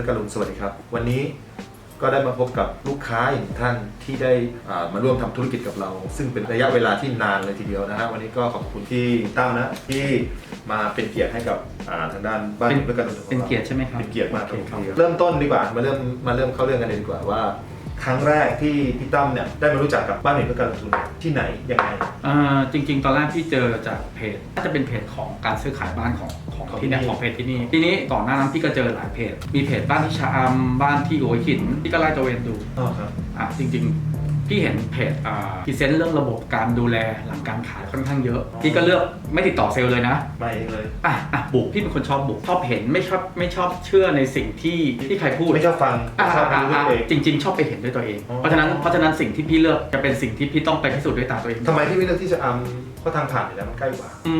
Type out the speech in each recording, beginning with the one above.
และการลุนสวัสดีครับ วันนี้ก็ได้มาพบกับลูกค้าอย่างท่านที่ได้อ่ามาร่วมทำธุรกิจกับเรา ซึ่งเป็นระยะเวลาที่นานเลยทีเดียวนะฮะวันนี้ก็ขอบคุณที่ตั้มนะที่มาเป็นเกียรติให้กับอ่าทางด้านบ้านเป็นและการลุนของเราเป็นเกียรติใช่ไหมครับเป็นเกียรติมากโอเคครับเริ่มต้นดีกว่ามาเริ่มมาเริ่มเข้าเรื่องกันเลยดีกว่าว่า ครั้งแรกที่พี่ตั้มเนี่ยได้มารู้จักกับบ้านเห็นเพื่อการลงทุนที่ไหนยังไง อ่าจริง ๆ ตอนแรกพี่เจอจากเพจน่าจะเป็นเพจของการซื้อขายบ้านของของของที่เนี่ยที่นี่ ของเพจที่นี่ทีนี้ก่อนหน้านั้นพี่ก็เจอหลายเพจ มีเพจบ้านที่ชะอำบ้านที่หัวหินพี่ก็ไล่ตระเวนดูอ๋อครับ อะจริง ๆ พี่เห็นเพจอ่าพรีเซนต์เรื่องระบบการดูแลหลังการขายค่อนข้างเยอะ พี่ก็เลือกไม่ติดต่อเซลล์เลยนะ มาเองเลย อะอะบุกพี่เป็นคนชอบบุกชอบเห็นไม่ชอบไม่ชอบเชื่อในสิ่งที่ที่ใครพูดไม่ชอบฟังอ่าชอบรู้ด้วยตัวเอง จริง ๆ ชอบไปเห็นด้วยตัวเอง อ๋อ เพราะฉะนั้นเพราะฉะนั้นสิ่งที่พี่เลือกจะเป็นสิ่งที่พี่ต้องไปพิสูจน์ด้วยตาตัวเอง ทำไมพี่ไม่เลือกที่จะอำเพราะทางผ่านอยู่แล้วมันใกล้กว่า อื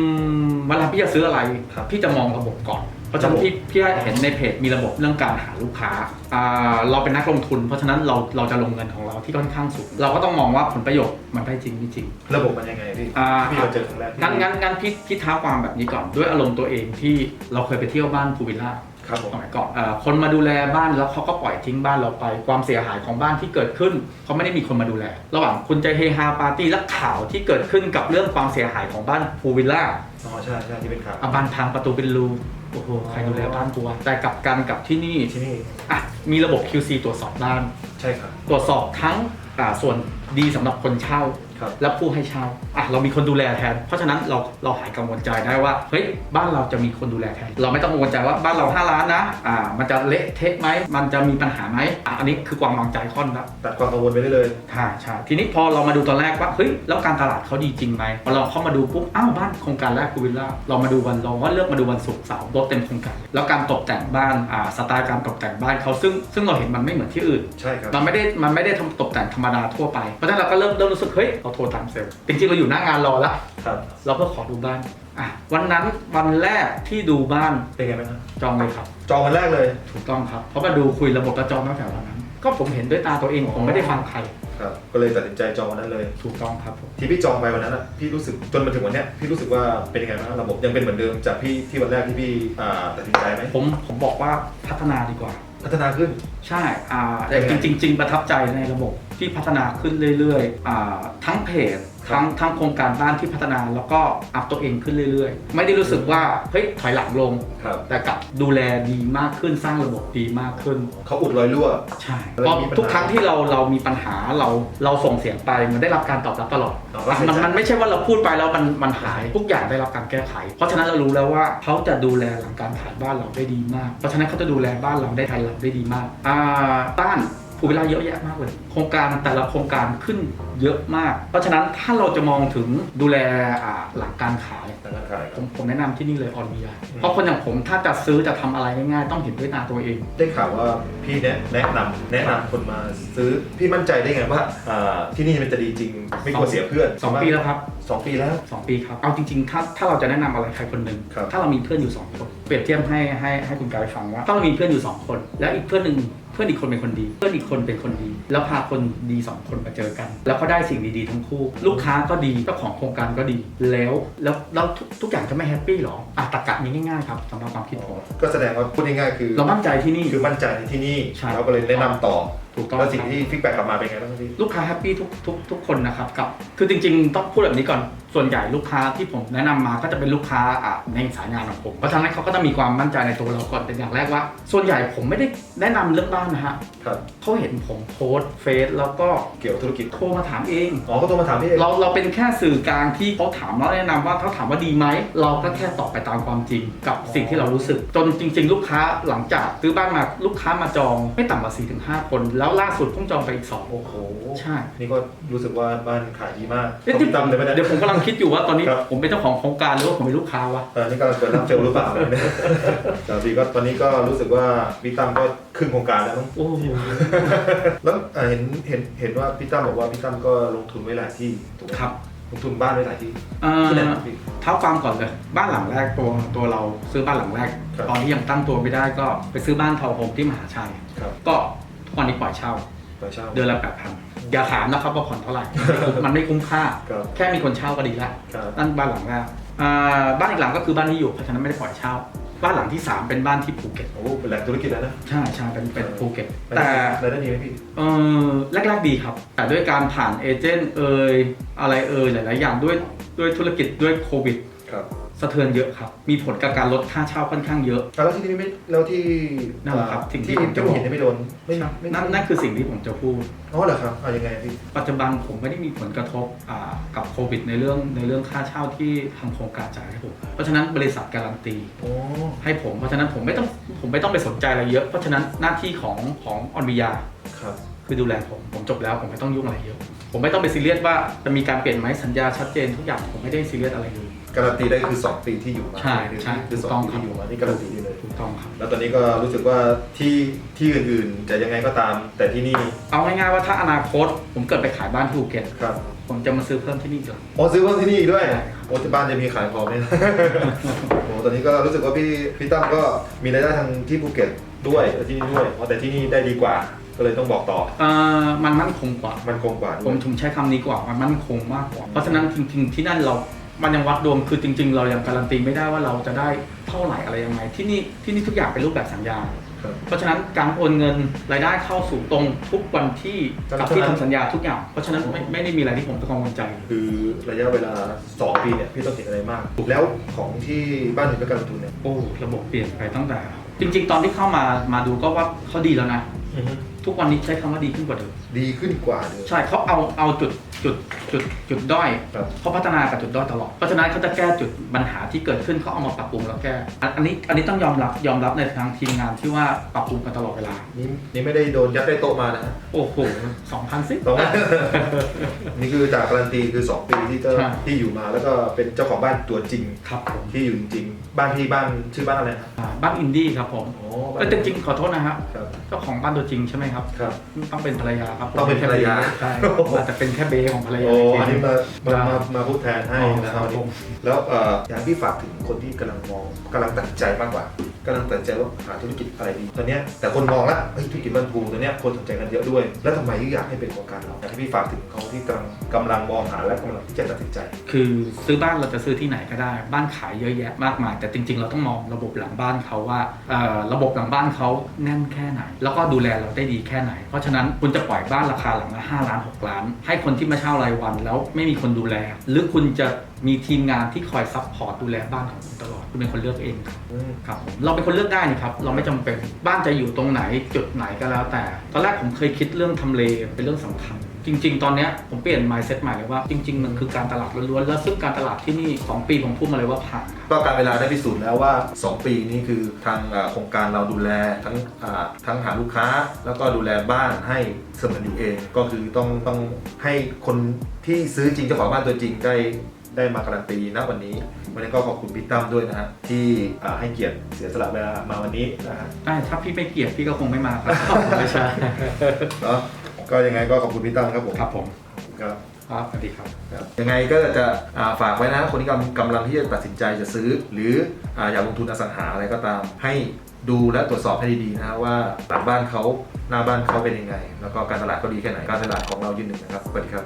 มเวลาพี่จะซื้ออะไรครับพี่จะมองระบบก่อน เพราะฉะนั้นระบบพี่พี่เห็นในเพจมีระบบเรื่องการหาลูกค้าอ่าเราเป็นนักลงทุน เพราะฉะนั้นเราเราจะลงเงินของเราที่ค่อนข้างสูง เราก็ต้องมองว่าผลประโยชน์มันได้จริงไม่จริง ระบบมันยังไงพี่อ่าพี่มาเจอครั้งแรกงั้นงั้นงั้นพี่พี่ท้าความแบบนี้ก่อนด้วยอารมณ์ตัวเองที่เราเคยไปเที่ยวบ้านพูวิลล่าครับผม สมัยก่อนเอ่อคนมาดูแลบ้านแล้วเขาก็ปล่อยทิ้งบ้านเราไป ความเสียหายของบ้านที่เกิดขึ้นเขาไม่ได้มีคนมาดูแล ระหว่างคุณจะเฮฮาปาร์ตี้และข่าวที่เกิดขึ้นกับเรื่องความเสียหายของบ้านพูวิลล่า อ๋อใช่ใช่ที่เป็นข่าวอะบ้านพังประตูเป็นรูโอ้โห ใครดูแลบ้านกูวะแต่กลับกันกับที่นี่ที่นี่อะมีระบบ QC ตรวจสอบบ้าน ใช่ครับ ตรวจสอบทั้งอ่าส่วนดีสำหรับคนเช่า ครับและผู้ให้เช่าอะเรามีคนดูแลแทน เพราะฉะนั้นเราเราหายกังวลใจได้ว่าเฮ้ยบ้านเราจะมีคนดูแลแทน เราไม่ต้องกังวลใจว่าบ้านเรา5ล้านนะอ่ามันจะเละเทะไหมมันจะมีปัญหาไหมอะอันนี้คือความวางใจค่อนละตัดความกังวลไปได้เลยใช่ใช่ทีนี้พอเรามาดูตอนแรกว่าเฮ้ยแล้วการตลาดเขาดีจริงไหมพอเราเข้ามาดูปุ๊บอ้าวบ้านโครงการแรกกูวิลล่าเรามาดูวันเราก็เลือกมาดูวันศุกร์เสาร์รถเต็มโครงการแล้วการตกแต่งบ้านอ่าสไตล์การตกแต่งบ้านเขาซึ่งซึ่งเราเห็นมันไม่เหมือนที่อื่นใช่ครับมันไม่ได้มันไม่ได้ทำตกแต่งธรรมดาทั่วไปเพราะฉะนั้นเราก็เริ่มเริ่มรู้สึกเฮ้ยเราโทรตามเซลล์จริงๆเราอยู่หน้างานรอแล้วครับ เราเพื่อขอดูบ้านอะวันนั้นวันแรกที่ดูบ้านเป็นไงบ้างครับจองเลยครับ จองวันแรกเลยถูกต้องครับเพราะมาดูคุยระบบแล้วจองตั้งแต่วันนั้น ก็ผมเห็นด้วยตาตัวเองผมไม่ได้ฟังใครครับ ก็เลยตัดสินใจจองวันนั้นเลย ถูกต้องครับผมที่พี่จองไปวันนั้นอะพี่รู้สึกจนมาถึงวันเนี้ยพี่รู้สึกว่าเป็นยังไงบ้างระบบยังเป็นเหมือนเดิมจากพี่ที่วันแรกที่พี่อ่าตัดสินใจไหมผมผมบอกว่าพัฒนาดีกว่า พัฒนาขึ้น ใช่อ่าแต่ยังไงจริงๆจริง ๆ ประทับใจในระบบที่พัฒนาขึ้นเรื่อยๆอ่าทั้งเพจครับ ทั้งทั้งโครงการบ้านที่พัฒนาแล้วก็อัพตัวเองขึ้นเรื่อยๆ ไม่ได้รู้สึกว่าเฮ้ยถอยหลังลง ครับแต่กลับดูแลดีมากขึ้นสร้างระบบดีมากขึ้น เขาอุดรอยรั่ว ใช่แล้วเพราะมีปัญหาทุกครั้งที่เราเรามีปัญหาเราเราส่งเสียงไปมันได้รับการตอบรับตลอดอ๋อก็เสียมันใจมันไม่ใช่ว่าเราพูดไปแล้วมันมันหายทุกอย่างได้รับการแก้ไข เพราะฉะนั้นเรารู้แล้วว่าเขาจะดูแลหลังการขายบ้านเราได้ดีมาก เพราะฉะนั้นเขาจะดูแลบ้านเราได้ทันเราได้ดีมากอ่าบ้าน ผู้เวลาเยอะแยะมากเลย โครงการแต่ละโครงการขึ้นเยอะมาก เพราะฉะนั้นถ้าเราจะมองถึงดูแลอ่าหลังการขายทางการขายคผรับมผมแนะนำที่นี่เลยออนเวียอืมเพราะคนอย่างผมถ้าจะซื้อจะทำอะไรง่ายๆต้องเห็นด้วยตาตัวเอง ได้ข่าวว่าพี่แนะแนะนำแนะนำคนมาซื้อพี่มั่นใจได้ไงว่าอ่าที่นี่มันจะดีจริง ไม่กลัวเสียเพื่อนสองปีแล้วครับ สองปีแล้ว สองปีครับ เอาจริงๆ ถ้าถ้าเราจะแนะนำอะไรใครคนหนึ่ง ครับ ถ้าเรามีเพื่อนอยู่สองคน เปรียบเทียบให้ให้ให้คุณกายฟังว่า ถ้าเรามีเพื่อนอยู่สองคน แล้วอีกเพื่อนหนึ่งเพื่อนอีกคนเป็นคนดี เพื่อนอีกคนเป็นคนดี แล้วพาคนดีสองคนมาเจอกัน แล้วก็ได้สิ่งดีๆทั้งคู่ ลูกค้าก็ดี เจ้าของโครงการก็ดี แล้วแล้วแล้วทุกทุกอย่างจะไม่แฮปปี้หรออะตรรกะนี้ง่ายๆครับสำหรับความคิดผมก็แสดงว่าพูดง่ายๆคือเรามั่นใจที่นี่ คือมั่นใจในที่นี่ใช่ เราก็เลยแนะนำต่อถูกต้องแล้วสิ่งครับที่ฟีดแบ็กกลับมาเป็นไงบ้างพี่ลูกค้าแฮปปี้ทุกทุกทุกคนนะครับกับคือจริงๆ ต้องพูดแบบนี้ก่อนส่วนใหญ่ลูกค้าที่ผมแนะนำมาก็จะเป็นลูกค้าอะในสายงานของผม เพราะฉะนั้นเขาก็จะมีความมั่นใจในตัวเราก่อนเป็นอย่างแรกว่า ส่วนใหญ่ผมไม่ได้แนะนำเรื่องบ้านนะฮะครับเขาเห็นผมโพสต์เฟซแล้วก็เกี่ยวกับธุรกิจโทรมาถามเองอ๋อก็โทรมาถามพี่เองเราเราเป็นแค่สื่อกลางที่เขาถามแล้วแนะนำว่าเขาถามว่าดีไหมเราก็แค่ตอบไปตามความจริงกับสิ่งที่เรารู้สึก จนจริง ๆ ลูกค้าหลังจากซื้อบ้านมาลูกค้ามาจองไม่ต่ำกว่า4-5ถึงคนแล้วล่าสุดเพิ่งจองไปอีกสองโอ้โหใช่ นี่ก็รู้สึกว่าบ้านขายดีมากเอ๊ะขอบคุณตั้มเลยไหมเนี่เดี๋ยยวผมกำลังคิดอยู่ว่าตอนนี้ครับ ผมเป็นเจ้าของโครงการหรือว่าผมเป็นลูกค้าวะ เออนี่กำลังเปิดรับเซลล์หรือเปล่าเนี่ยแต่พี่ก็ตอนนี้ก็รู้สึกว่าพี่ตั้มก็ครึ่งโครงการแล้วมั้ง โอ้โหแล้วเอ่อเห็นเห็นเห็นว่าพี่ตั้มบอกว่าพี่ตั้มก็ลงทุนไว้หลายที่ถูกไหมครับลงทุนบ้านไว้หลายที่เอ่อที่ไหนครับพี่ เท้าความก่อนเลย บ้านหลังแรกตัวตัวเราซื้อบ้านหลังแรก ครับ ตอนที่ยังตั้งตัวไม่ได้ก็ไปซื้อบ้านทาวน์โฮมที่มหาชัย ครับ ก็ ทุกวันนี้ปล่อยเช่าต่อเช่า เดือนละแปดพันอย่าถามนะครับว่าผ่อนเท่าไหร่ มันไม่คุ้มค่า ครับ แค่มีคนเช่าก็ดีละ ครับ นั่นบ้านหลังแรกอ่าบ้านอีกหลังก็คือบ้านที่อยู่เพราะฉะนั้นไม่ได้ปล่อยเช่า บ้านหลังที่ 3 เป็นบ้านที่ภูเก็ต โอ้เป็นแหล่งธุรกิจแล้วนะใช่ใช่เป็นเป็นภูเก็ต แต่แต่รายได้ดีไหมพี่เออแรกๆดีครับ แต่ด้วยการผ่านเอเจนต์เอยอะไรเอยหลาย ๆ อย่างด้วยด้วยธุรกิจด้วยโควิด ครับ สะเทือนเยอะครับ มีผลกับการลดค่าเช่าค่อนข้างเยอะแล้วที่นี่ไม่แล้วที่นั่นแหละครับสิ่งที่ที่ผมจะที่บอก เห็นไม่โดนไม่ไม่นั่นนั่นคือสิ่งที่ผมจะพูด อ๋อเหรอครับเอายังไงพี่ปัจจุบันผมไม่ได้มีผลกระทบอ่ากับโควิดในเรื่องในเรื่องค่าเช่าที่ทางโครงการจ่ายให้ผมเพราะฉะนั้นบริษัทการันตี โอ้ให้ผมเพราะฉะนั้นผมไม่ต้องผมไม่ต้องไปสนใจอะไรเยอะ เพราะฉะนั้นหน้าที่ของของออนบิยา ครับ คือดูแลผมผมจบแล้วผมไม่ต้องยุ่งอะไรเยอะ ผมไม่ต้องไปซีเรียสว่าจะมีการเปลี่ยนไหมสัญญาชัดเจนทุกอย่างผมไม่ได้ซีเรียสอะไรเลย การันตีได้คือ 2 ปีที่อยู่มาใช่ใช่คือถูสกองต้องปีครับ ที่อยู่มานี่การันตีได้เลย ถูกต้องครับ แล้วตอนนี้ก็รู้สึกว่าที่ที่อื่นๆจะยังไงก็ตาม แต่ที่นี่เอาง่ายๆว่าถ้าอนาคตผมเกิดไปขายบ้านที่ภูเก็ตครับผมจะมาซื้อเพิ่มที่นี่อีกเหรอโอ้ซื้อเพิ่มที่นี่อีกด้วยใช่ครับ โอ้ที่บ้านจะมีขายพอไหม โอ้ตอนนี้ก็รู้สึกว่าพี่พี่ตั้มก็มีรายได้ทางที่ภูเก็ตด้วยและที่นี่ด้วยเพราะแต่ที่นี่ได้ดีกว่า ก็เลยต้องบอกต่อเอ่อมันมั่นคงกว่า มันคงกว่าผด้วมยถึงใช้คำนี้กว่ามันมั่นคงมากกว่า เพราะฉะนั้นจริงๆที่นั่นเรา มันยังวัดดวงคือจริง ๆ เรายังการันตีไม่ได้ว่าเราจะได้เท่าไหร่อะไรยังไง ที่นี่ที่นี่ทุกอย่างเป็นรูปแบบสัญญา ครับ เพราะฉะนั้นการโอนเงินรายได้เข้าสู่ตรงทุกวันที่ครับกับที่ทำสัญญาทุกอย่าง เพราะฉะนั้นไม่ไม่ได้มีอะไรที่ผมต้องกังวลใจ คือระยะเวลา 2 ปีเนี่ยพี่ต้องเห็นอะไรมาก แล้วของที่บ้านหนึ่งประกันลงทุนเนี่ย โอ้ระบบเปลี่ยนไปตั้งแต่ จริง ๆ ตอนที่เข้ามามาดูก็ว่าเขาดีแล้วนะ ทุกวันนี้ใช้คำว่าดีขึ้นกว่าเดิมดีขึ้นกว่าเดิม ใช่เขาเอาเอาจุดจุดจุดจุดด้อยครับ เขาพัฒนากับจุดด้อยตลอดเพราะฉะนั้นเขาจะแก้จุดปัญหาที่เกิดขึ้นเขาเอามาปรับปรุงแล้วแก้อันอันนี้อันนี้ต้องยอมรับยอมรับในทางทีมงานที่ว่าปรับปรุงกันตลอดเวลา นี่นี่ไม่ได้โดนยัดได้โต๊ะมานะฮะโอ้โหสองพันสิ สอง นี่คือจากการันตีคือ 2 ปีที่เจ้าใช่ ที่อยู่มาแล้วก็เป็นเจ้าของบ้านตัวจริงครับผมที่อยู่จริงๆบ้านที่บ้านชื่อบ้านอะไรนะอ่าบ้านอินดี้ครับผมโอ้เออแต่จริงๆขอโทษนะครับครับ เจ้าของบ้านตัวจริงใช่ไหมครับ ครับ ต้องเป็นภรรยาครับต้องเป็นภรรยาใช่อาจจะเป็นแค่เบของภรรยาโอ้อันนี้มามาครับมามาพูดแทนให้อ๋อนะครับครับผมแล้วเอ่ออยากให้พี่ฝากถึงคนที่กำลังมองกำลังตัดสินใจมากกว่า กำลังตัดใจว่าหาธุรกิจอะไรดีตอนนี้แต่คนมองละเฮ้ยธุรกิจบ้านภูตอนเนี้ยคนสนใจกันเยอะด้วย แล้วทำไมถึงอยากให้เป็นโครงการเราอยากให้พี่ฝากถึงเขาที่กำลังกำลังมองหาและกำลังที่จะตัดสินใจ คือซื้อบ้านเราจะซื้อที่ไหนก็ได้ บ้านขายเยอะแยะมากมาย แต่จริง ๆ เราต้องมองระบบหลังบ้านเขาว่าระบบหลังบ้านเขาแน่นแค่ไหน แล้วก็ดูแลเราได้ดีแค่ไหน เพราะฉะนั้นคุณจะปล่อยบ้านราคาหลังละ5ล้าน 6 ล้าน ให้คนที่มาเช่ารายวัน แล้วไม่มีคนดูแล หรือคุณจะ มีทีมงานที่คอยซัพพอร์ตดูแลบ้านของคุณตลอดคุณเป็นคนเลือกเองครับอืมครับผมเราเป็นคนเลือกได้นี่ครับเราไม่จำเป็นบ้านจะอยู่ตรงไหนจุดไหนก็แล้วแต่ตอนแรกผมเคยคิดเรื่องทำเลเป็นเรื่องสำคัญ จริง ๆ ตอนเนี้ยผมเปลี่ยน mindset ใหม่เลยว่าจริง ๆ มันคือการตลาดล้วนๆแล้วซึ่งการตลาดที่นี่2ปีผมพูดมาเลยว่าผ่านครับ ก็การเวลาได้พิสูจน์แล้วว่า 2 ปีนี้คือทางอ่าโครงการเราดูแลทั้งอ่าทั้งหาลูกค้า แล้วก็ดูแลบ้านให้เสมือนอยู่เอง ก็คือต้องต้องให้คนที่ซื้อจริงเจ้าของบ้านตัวจริงได้ ได้มาการันตีณวันนี้วันนี้ก็ขอบคุณพี่ตั้มด้วยนะฮะที่อ่าให้เกียรติเสียสละเวลามาวันนี้นะฮะได้ถ้าพี่ไม่เกลียดพี่ก็คงไม่มาครับไม่ใช่เนาะก็ยังไงก็ขอบคุณพี่ตั้มครับผมครับผมครับครับสวัสดีครับครับยังไงก็จะอ่าฝากไว้นะ คนที่กำกำลังที่จะตัดสินใจจะซื้อ หรืออาอยากลงทุนอสังหาอะไรก็ตาม ให้ดูและตรวจสอบให้ดีๆนะฮะว่าหลังบ้านเขาหน้าบ้านเขาเป็นยังไง แล้วก็การตลาดเขาดีแค่ไหน การตลาดของเรายืนหนึ่งนะครับสวัสดีครับ